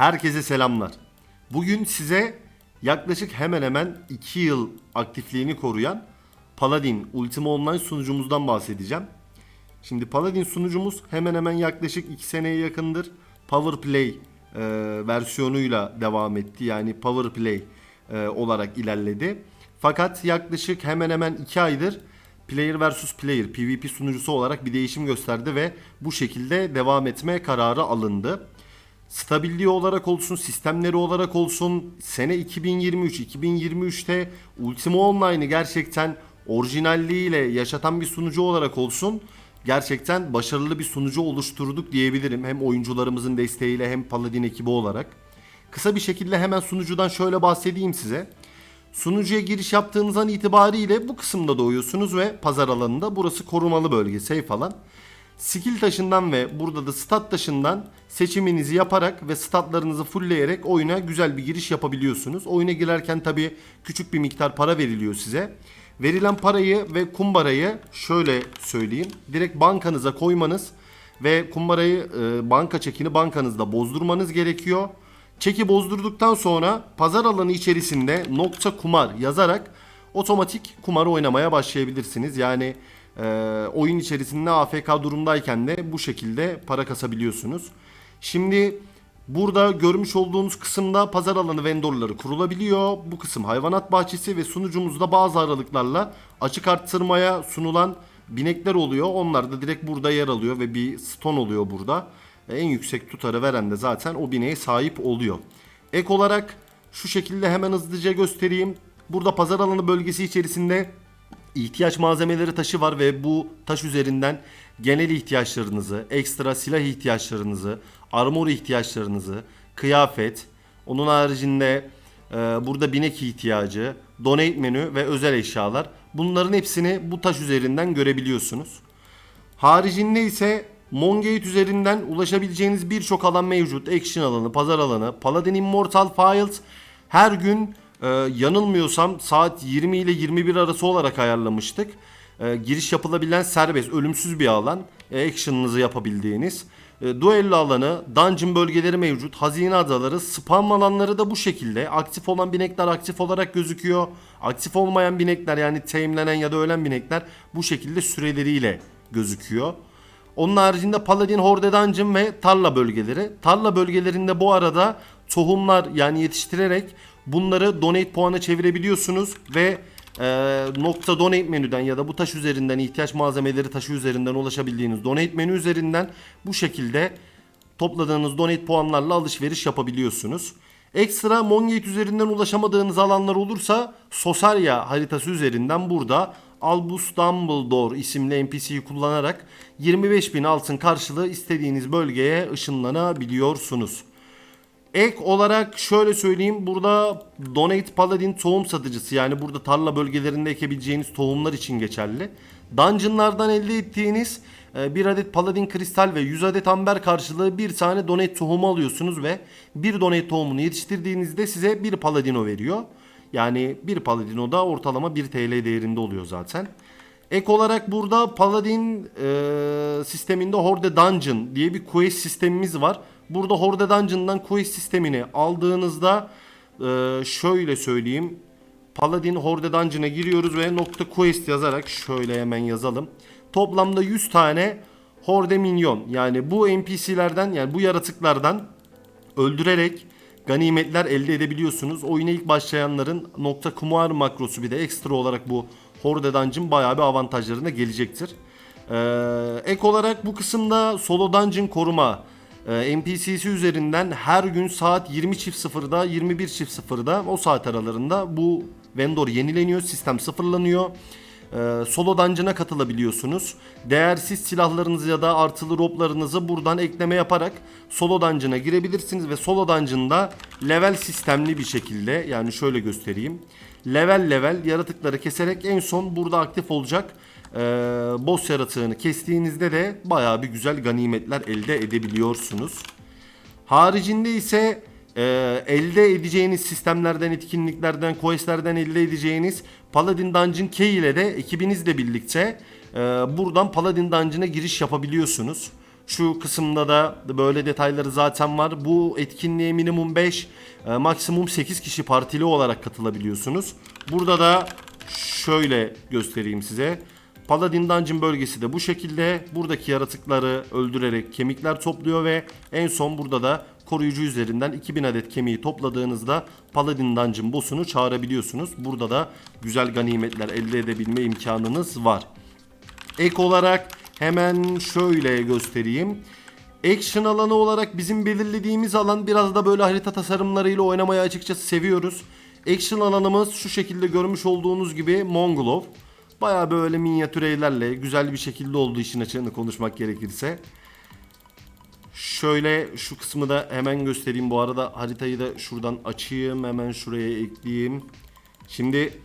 Herkese selamlar. Bugün size yaklaşık hemen hemen 2 yıl aktifliğini koruyan Paladin Ultima Online sunucumuzdan bahsedeceğim. Şimdi Paladin sunucumuz hemen hemen yaklaşık 2 seneye yakındır Power Play e, versiyonuyla devam etti. Yani Power Play e, olarak ilerledi. Fakat yaklaşık hemen hemen 2 aydır Player vs Player PvP sunucusu olarak bir değişim gösterdi ve bu şekilde devam etme kararı alındı. Stabilliği olarak olsun, sistemleri olarak olsun sene 2023, 2023'te Ultima Online'ı gerçekten orijinalliğiyle yaşatan bir sunucu olarak olsun gerçekten başarılı bir sunucu oluşturduk diyebilirim. Hem oyuncularımızın desteğiyle hem Paladin ekibi olarak. Kısa bir şekilde hemen sunucudan şöyle bahsedeyim size. Sunucuya giriş yaptığınız an itibariyle bu kısımda doğuyorsunuz ve pazar alanında burası korumalı bölge, safe alan. Skill taşından ve burada da stat taşından seçiminizi yaparak ve statlarınızı fullleyerek oyuna güzel bir giriş yapabiliyorsunuz. Oyuna girerken tabi küçük bir miktar para veriliyor size. Verilen parayı ve kumbarayı şöyle söyleyeyim. Direkt bankanıza koymanız ve kumbarayı e, banka çekini bankanızda bozdurmanız gerekiyor. Çeki bozdurduktan sonra pazar alanı içerisinde nokta kumar yazarak otomatik kumar oynamaya başlayabilirsiniz. Yani e, oyun içerisinde AFK durumdayken de bu şekilde para kasabiliyorsunuz. Şimdi burada görmüş olduğunuz kısımda pazar alanı vendorları kurulabiliyor. Bu kısım hayvanat bahçesi ve sunucumuzda bazı aralıklarla açık arttırmaya sunulan binekler oluyor. Onlar da direkt burada yer alıyor ve bir ston oluyor burada. En yüksek tutarı veren de zaten o bineğe sahip oluyor. Ek olarak şu şekilde hemen hızlıca göstereyim. Burada pazar alanı bölgesi içerisinde ihtiyaç malzemeleri taşı var ve bu taş üzerinden genel ihtiyaçlarınızı, ekstra silah ihtiyaçlarınızı, armor ihtiyaçlarınızı, kıyafet, onun haricinde e, burada binek ihtiyacı, donate menü ve özel eşyalar. Bunların hepsini bu taş üzerinden görebiliyorsunuz. Haricinde ise Mongate üzerinden ulaşabileceğiniz birçok alan mevcut. Action alanı, pazar alanı, Paladin Immortal Files her gün e, yanılmıyorsam saat 20 ile 21 arası olarak ayarlamıştık. E, giriş yapılabilen serbest, ölümsüz bir alan. E, action'ınızı yapabildiğiniz. E, duello alanı, dungeon bölgeleri mevcut. Hazine adaları, spam alanları da bu şekilde. Aktif olan binekler aktif olarak gözüküyor. Aktif olmayan binekler yani teamlenen ya da ölen binekler bu şekilde süreleriyle gözüküyor. Onun haricinde Paladin Horde Dungeon ve tarla bölgeleri. Tarla bölgelerinde bu arada tohumlar yani yetiştirerek bunları donate puana çevirebiliyorsunuz ve e, nokta donate menüden ya da bu taş üzerinden ihtiyaç malzemeleri taşı üzerinden ulaşabildiğiniz donate menü üzerinden bu şekilde topladığınız donate puanlarla alışveriş yapabiliyorsunuz. Ekstra Mongate üzerinden ulaşamadığınız alanlar olursa Sosaria haritası üzerinden burada Albus Dumbledore isimli NPC'yi kullanarak 25.000 altın karşılığı istediğiniz bölgeye ışınlanabiliyorsunuz. Ek olarak şöyle söyleyeyim burada Donate Paladin tohum satıcısı yani burada tarla bölgelerinde ekebileceğiniz tohumlar için geçerli. Dungeonlardan elde ettiğiniz e, bir adet Paladin kristal ve 100 adet amber karşılığı bir tane donate tohumu alıyorsunuz ve bir donate tohumunu yetiştirdiğinizde size bir paladino veriyor. Yani bir paladino da ortalama 1 TL değerinde oluyor zaten. Ek olarak burada Paladin e, sisteminde Horde Dungeon diye bir quest sistemimiz var. Burada Horde Dungeon'dan quest sistemini aldığınızda e, şöyle söyleyeyim. Paladin Horde Dungeon'a giriyoruz ve nokta quest yazarak şöyle hemen yazalım. Toplamda 100 tane Horde Minyon yani bu NPC'lerden yani bu yaratıklardan öldürerek ganimetler elde edebiliyorsunuz. Oyuna ilk başlayanların nokta kumar makrosu bir de ekstra olarak bu Horde Dungeon bayağı bir avantajlarına gelecektir. Ee, ek olarak bu kısımda Solo Dungeon koruma NPC'si üzerinden her gün saat 20.00'da 21.00'da o saat aralarında bu vendor yenileniyor, sistem sıfırlanıyor. Ee, solo dungeon'a katılabiliyorsunuz. Değersiz silahlarınızı ya da artılı roblarınızı buradan ekleme yaparak solo dungeon'a girebilirsiniz ve solo dungeon'da level sistemli bir şekilde yani şöyle göstereyim. Level level yaratıkları keserek en son burada aktif olacak ee, boss yaratığını kestiğinizde de bayağı bir güzel ganimetler elde edebiliyorsunuz. Haricinde ise e, elde edeceğiniz sistemlerden, etkinliklerden, questlerden elde edeceğiniz Paladin Dungeon Key ile de ekibinizle birlikte e, buradan Paladin Dungeon'a giriş yapabiliyorsunuz. Şu kısımda da böyle detayları zaten var. Bu etkinliğe minimum 5, e, maksimum 8 kişi partili olarak katılabiliyorsunuz. Burada da şöyle göstereyim size. Paladin Dungeon bölgesi de bu şekilde. Buradaki yaratıkları öldürerek kemikler topluyor ve en son burada da koruyucu üzerinden 2000 adet kemiği topladığınızda Paladin Dungeon boss'unu çağırabiliyorsunuz. Burada da güzel ganimetler elde edebilme imkanınız var. Ek olarak hemen şöyle göstereyim. Action alanı olarak bizim belirlediğimiz alan biraz da böyle harita tasarımlarıyla oynamayı açıkçası seviyoruz. Action alanımız şu şekilde görmüş olduğunuz gibi Mongolov. Baya böyle minyatür evlerle güzel bir şekilde olduğu işin açığını konuşmak gerekirse. Şöyle şu kısmı da hemen göstereyim. Bu arada haritayı da şuradan açayım. Hemen şuraya ekleyeyim. Şimdi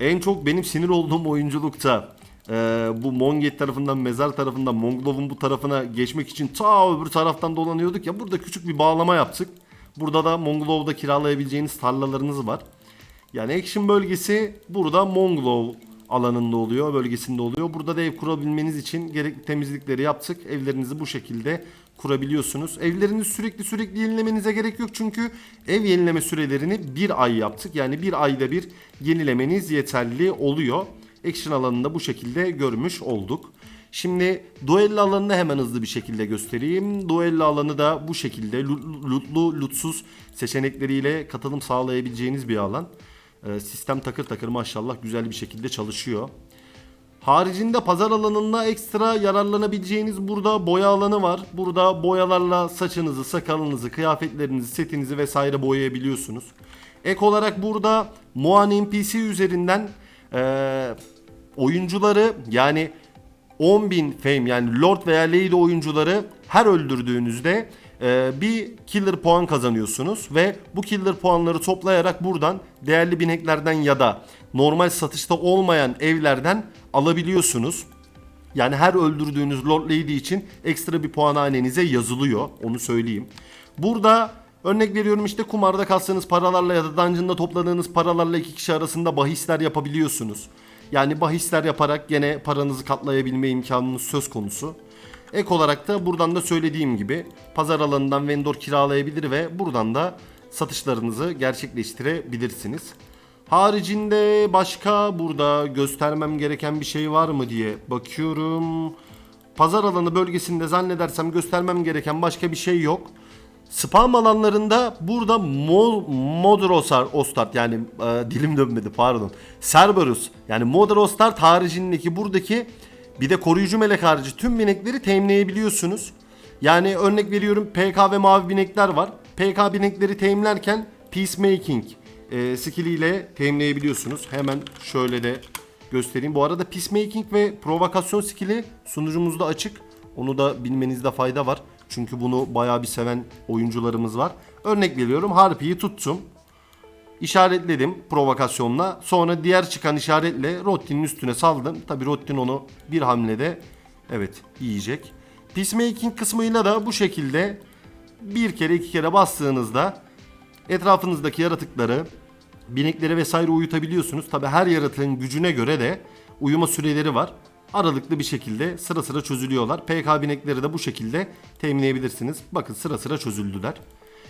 en çok benim sinir olduğum oyunculukta e, bu Monget tarafından mezar tarafından Mongolov'un bu tarafına geçmek için ta öbür taraftan dolanıyorduk ya burada küçük bir bağlama yaptık. Burada da Mongolov'da kiralayabileceğiniz tarlalarınız var. Yani action bölgesi burada Mongolov alanında oluyor, bölgesinde oluyor. Burada da ev kurabilmeniz için gerekli temizlikleri yaptık. Evlerinizi bu şekilde kurabiliyorsunuz. Evlerinizi sürekli sürekli yenilemenize gerek yok çünkü ev yenileme sürelerini bir ay yaptık. Yani bir ayda bir yenilemeniz yeterli oluyor. Action alanında bu şekilde görmüş olduk. Şimdi duello alanını hemen hızlı bir şekilde göstereyim. Duello alanı da bu şekilde lootlu, lootsuz seçenekleriyle katılım sağlayabileceğiniz bir alan. Ee, sistem takır takır maşallah güzel bir şekilde çalışıyor. Haricinde pazar alanında ekstra yararlanabileceğiniz burada boya alanı var. Burada boyalarla saçınızı, sakalınızı, kıyafetlerinizi, setinizi vesaire boyayabiliyorsunuz. Ek olarak burada Moan NPC üzerinden eee, oyuncuları yani 10.000 fame yani Lord veya Lady oyuncuları her öldürdüğünüzde e, bir killer puan kazanıyorsunuz ve bu killer puanları toplayarak buradan değerli bineklerden ya da normal satışta olmayan evlerden alabiliyorsunuz. Yani her öldürdüğünüz Lord Lady için ekstra bir puan hanenize yazılıyor. Onu söyleyeyim. Burada örnek veriyorum işte kumarda kastığınız paralarla ya da dungeon'da topladığınız paralarla iki kişi arasında bahisler yapabiliyorsunuz. Yani bahisler yaparak gene paranızı katlayabilme imkanınız söz konusu. Ek olarak da buradan da söylediğim gibi pazar alanından vendor kiralayabilir ve buradan da satışlarınızı gerçekleştirebilirsiniz. Haricinde başka burada göstermem gereken bir şey var mı diye bakıyorum. Pazar alanı bölgesinde zannedersem göstermem gereken başka bir şey yok. Spam alanlarında burada Mo Modrosar Ostart yani e, dilim dönmedi pardon. Cerberus yani Modrostart haricindeki buradaki bir de koruyucu melek harici tüm binekleri teminleyebiliyorsunuz. Yani örnek veriyorum PK ve mavi binekler var. PK binekleri teminlerken Peacemaking e, skill ile teminleyebiliyorsunuz. Hemen şöyle de göstereyim. Bu arada Peacemaking ve provokasyon skill'i sunucumuzda açık. Onu da bilmenizde fayda var. Çünkü bunu bayağı bir seven oyuncularımız var. Örnek veriyorum Harpy'yi tuttum. İşaretledim provokasyonla. Sonra diğer çıkan işaretle Rottin'in üstüne saldım. Tabi Rottin onu bir hamlede evet yiyecek. Peacemaking kısmıyla da bu şekilde bir kere iki kere bastığınızda etrafınızdaki yaratıkları binekleri vesaire uyutabiliyorsunuz. Tabi her yaratığın gücüne göre de uyuma süreleri var. Aralıklı bir şekilde sıra sıra çözülüyorlar. PK binekleri de bu şekilde teminleyebilirsiniz. Bakın sıra sıra çözüldüler.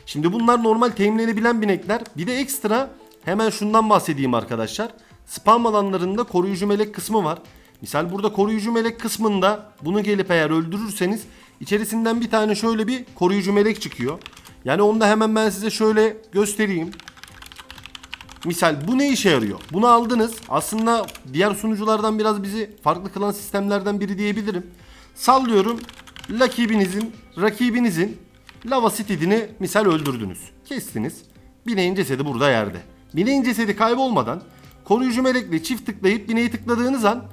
Şimdi bunlar normal teminlenebilen binekler. Bir de ekstra hemen şundan bahsedeyim arkadaşlar. Spam alanlarında koruyucu melek kısmı var. Misal burada koruyucu melek kısmında bunu gelip eğer öldürürseniz içerisinden bir tane şöyle bir koruyucu melek çıkıyor. Yani onu da hemen ben size şöyle göstereyim. Misal bu ne işe yarıyor? Bunu aldınız. Aslında diğer sunuculardan biraz bizi farklı kılan sistemlerden biri diyebilirim. Sallıyorum rakibinizin rakibinizin lava stidini misal öldürdünüz. Kestiniz. Bineğin cesedi burada yerde. Bineğin cesedi kaybolmadan koruyucu melekle çift tıklayıp bineği tıkladığınız an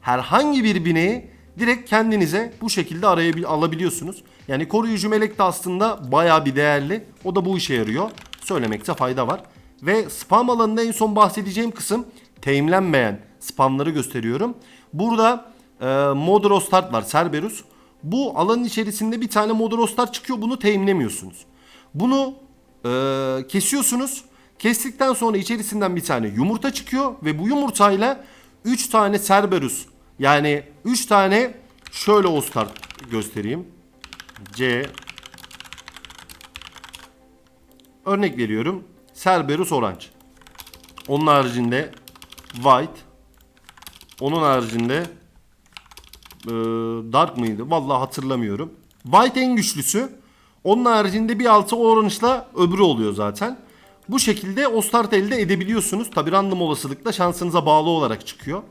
herhangi bir bineği direkt kendinize bu şekilde arayabil alabiliyorsunuz. Yani koruyucu melek de aslında bayağı bir değerli. O da bu işe yarıyor. Söylemekte fayda var. Ve spam alanında en son bahsedeceğim kısım teğimlenmeyen spamları gösteriyorum. Burada e, Modro Start var Cerberus. Bu alanın içerisinde bir tane Modro Start çıkıyor bunu teğimlemiyorsunuz. Bunu e, kesiyorsunuz. Kestikten sonra içerisinden bir tane yumurta çıkıyor ve bu yumurtayla 3 tane Cerberus yani 3 tane şöyle Ostart göstereyim. C Örnek veriyorum. Cerberus Orange. Onun haricinde White. Onun haricinde Dark mıydı? Vallahi hatırlamıyorum. White en güçlüsü. Onun haricinde bir altı Orange'la öbürü oluyor zaten. Bu şekilde o start elde edebiliyorsunuz. Tabi random olasılıkla şansınıza bağlı olarak çıkıyor.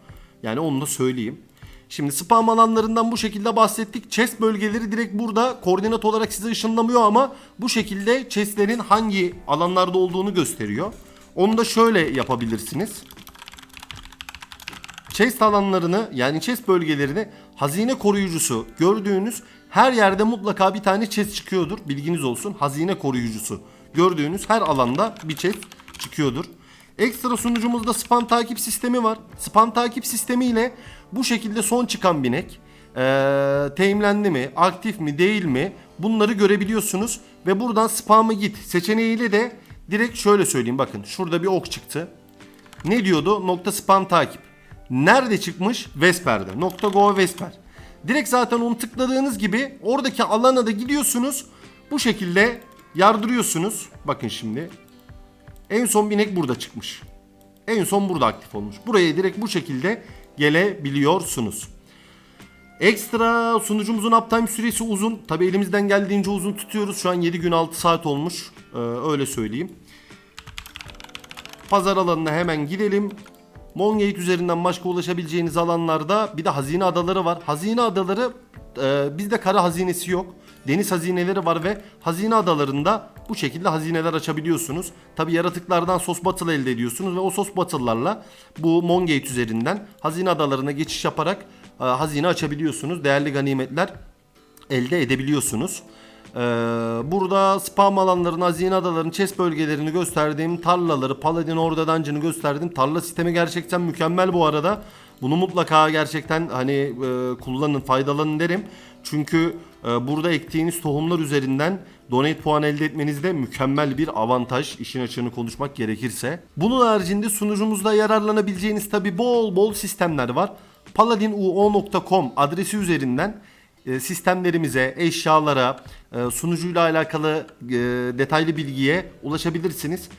Yani onu da söyleyeyim. Şimdi spam alanlarından bu şekilde bahsettik. Chest bölgeleri direkt burada koordinat olarak size ışınlamıyor ama bu şekilde chestlerin hangi alanlarda olduğunu gösteriyor. Onu da şöyle yapabilirsiniz. Chest alanlarını yani chest bölgelerini hazine koruyucusu gördüğünüz her yerde mutlaka bir tane chest çıkıyordur. Bilginiz olsun. Hazine koruyucusu gördüğünüz her alanda bir chest çıkıyordur. Ekstra sunucumuzda spam takip sistemi var. Spam takip sistemiyle bu şekilde son çıkan binek eee teyimlendi mi, aktif mi, değil mi bunları görebiliyorsunuz. Ve buradan spamı git seçeneğiyle de direkt şöyle söyleyeyim bakın şurada bir ok çıktı. Ne diyordu? Nokta spam takip. Nerede çıkmış? Vesper'de. Go Vesper. Direkt zaten onu tıkladığınız gibi oradaki alana da gidiyorsunuz. Bu şekilde yardırıyorsunuz. Bakın şimdi. En son binek burada çıkmış. En son burada aktif olmuş. Buraya direkt bu şekilde gelebiliyorsunuz. Ekstra sunucumuzun uptime süresi uzun. Tabi elimizden geldiğince uzun tutuyoruz. Şu an 7 gün 6 saat olmuş. Ee, öyle söyleyeyim. Pazar alanına hemen gidelim. Mongate üzerinden başka ulaşabileceğiniz alanlarda bir de hazine adaları var. Hazine adaları e, bizde kara hazinesi yok. Deniz hazineleri var ve hazine adalarında bu şekilde hazineler açabiliyorsunuz. Tabi yaratıklardan sos battle elde ediyorsunuz ve o sos battle'larla bu Mongate üzerinden hazine adalarına geçiş yaparak e, hazine açabiliyorsunuz. Değerli ganimetler elde edebiliyorsunuz. Ee, burada spam alanların, hazine adaların, chest bölgelerini gösterdiğim tarlaları, Paladin Orada Dungeon'ı gösterdiğim tarla sistemi gerçekten mükemmel bu arada. Bunu mutlaka gerçekten hani e, kullanın, faydalanın derim. Çünkü e, burada ektiğiniz tohumlar üzerinden donate puan elde etmenizde mükemmel bir avantaj işin açığını konuşmak gerekirse. Bunun haricinde sunucumuzda yararlanabileceğiniz tabi bol bol sistemler var. paladinuo.com adresi üzerinden sistemlerimize, eşyalara, e, sunucuyla alakalı e, detaylı bilgiye ulaşabilirsiniz.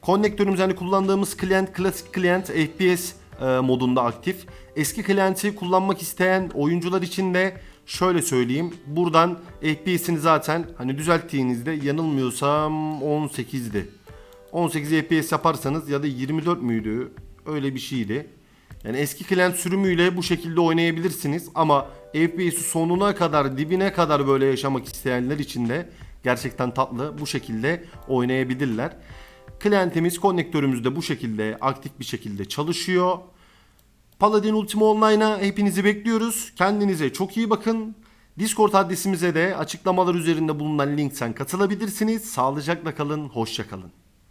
Konnektörümüz hani kullandığımız klient, klasik klient FPS e, modunda aktif. Eski klienti kullanmak isteyen oyuncular için de şöyle söyleyeyim. Buradan FPS'ini zaten hani düzelttiğinizde yanılmıyorsam 18'di. 18 FPS yaparsanız ya da 24 müydü? Öyle bir şeydi. Yani eski klient sürümüyle bu şekilde oynayabilirsiniz ama FPS'i sonuna kadar dibine kadar böyle yaşamak isteyenler için de gerçekten tatlı bu şekilde oynayabilirler. Klientimiz konnektörümüz de bu şekilde aktif bir şekilde çalışıyor. Paladin Ultima Online'a hepinizi bekliyoruz. Kendinize çok iyi bakın. Discord adresimize de açıklamalar üzerinde bulunan linkten katılabilirsiniz. Sağlıcakla kalın, hoşça kalın.